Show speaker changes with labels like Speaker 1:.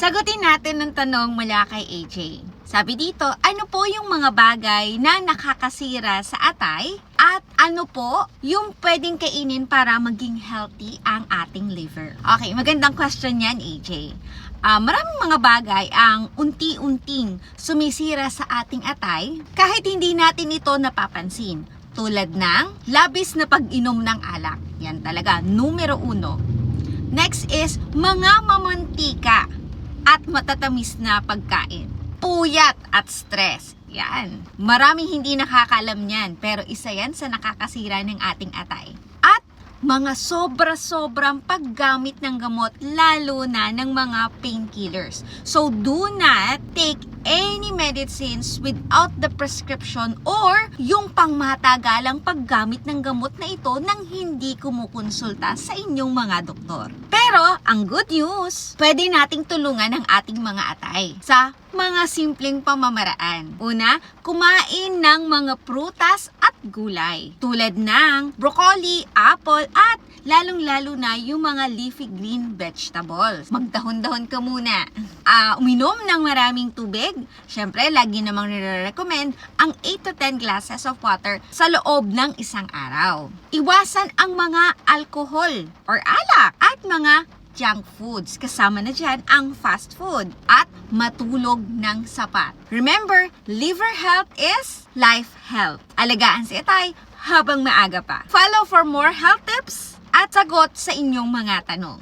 Speaker 1: Sagutin natin ang tanong mula kay AJ. Sabi dito, ano po yung mga bagay na nakakasira sa atay at ano po yung pwedeng kainin para maging healthy ang ating liver? Okay, magandang question yan, AJ. Ah, maraming mga bagay ang unti-unting sumisira sa ating atay kahit hindi natin ito napapansin. Tulad ng labis na pag-inom ng alak. Yan talaga, numero uno. Next is mga mamantika at matatamis na pagkain. Puyat at stress. Yan. Maraming hindi nakakalam yan, pero isa yan sa nakakasira ng ating atay. At mga sobra-sobrang paggamit ng gamot, lalo na ng mga painkillers. So, do not take any medicines without the prescription or yung pangmatagalang paggamit ng gamot na ito nang hindi kumukonsulta sa inyong mga doktor. Pero, ang good news, pwede nating tulungan ang ating mga atay sa mga simpleng pamamaraan. Una, kumain ng mga prutas at gulay tulad ng broccoli, apple at lalong-lalo na yung mga leafy green vegetables. Magdahon-dahon ka muna. Ah, uminom ng maraming tubig. Siyempre, lagi namang nire-recommend ang 8 to 10 glasses of water sa loob ng isang araw. Iwasan ang mga alcohol or alak at mga junk foods. Kasama na dyan ang fast food at matulog ng sapat. Remember, liver health is life health. Alagaan si Itay habang maaga pa. Follow for more health tips at sagot sa inyong mga tanong.